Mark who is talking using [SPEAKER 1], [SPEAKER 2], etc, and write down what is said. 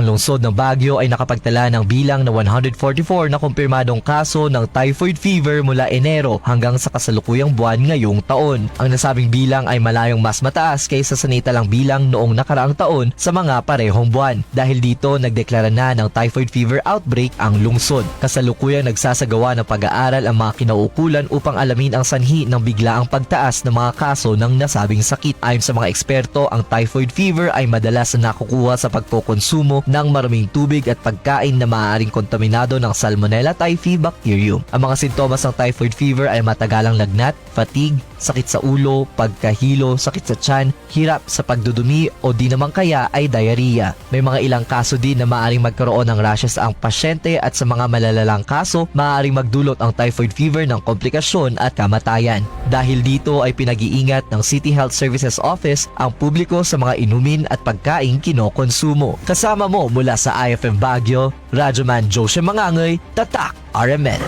[SPEAKER 1] Ang lungsod ng Baguio ay nakapagtala ng bilang na 144 na kumpirmadong kaso ng typhoid fever mula Enero hanggang sa kasalukuyang buwan ngayong taon. Ang nasabing bilang ay malayong mas mataas kaysa sa naitalang bilang noong nakaraang taon sa mga parehong buwan. Dahil dito, nagdeklara na ng typhoid fever outbreak ang lungsod. Kasalukuyang nagsasagawa ng pag-aaral ang mga kinaukulan upang alamin ang sanhi ng biglaang pagtaas ng mga kaso ng nasabing sakit. Ayon sa mga eksperto, ang typhoid fever ay madalas na nakukuha sa pagpokonsumo ng maraming tubig at pagkain na maaaring kontaminado ng Salmonella typhi bacterium. Ang mga sintomas ng typhoid fever ay matagalang lagnat, fatigue, sakit sa ulo, pagkahilo, sakit sa tiyan, hirap sa pagdudumi o di naman kaya ay diarrhea. May mga ilang kaso din na maaaring magkaroon ng rashes ang pasyente at sa mga malalalang kaso, maaaring magdulot ang typhoid fever ng komplikasyon at kamatayan. Dahil dito ay pinag-iingat ng City Health Services Office ang publiko sa mga inumin at pagkain kinokonsumo. Kasama mo mula sa IFM Baguio, Radyoman Josie Mangangoy, Tatak, RMN.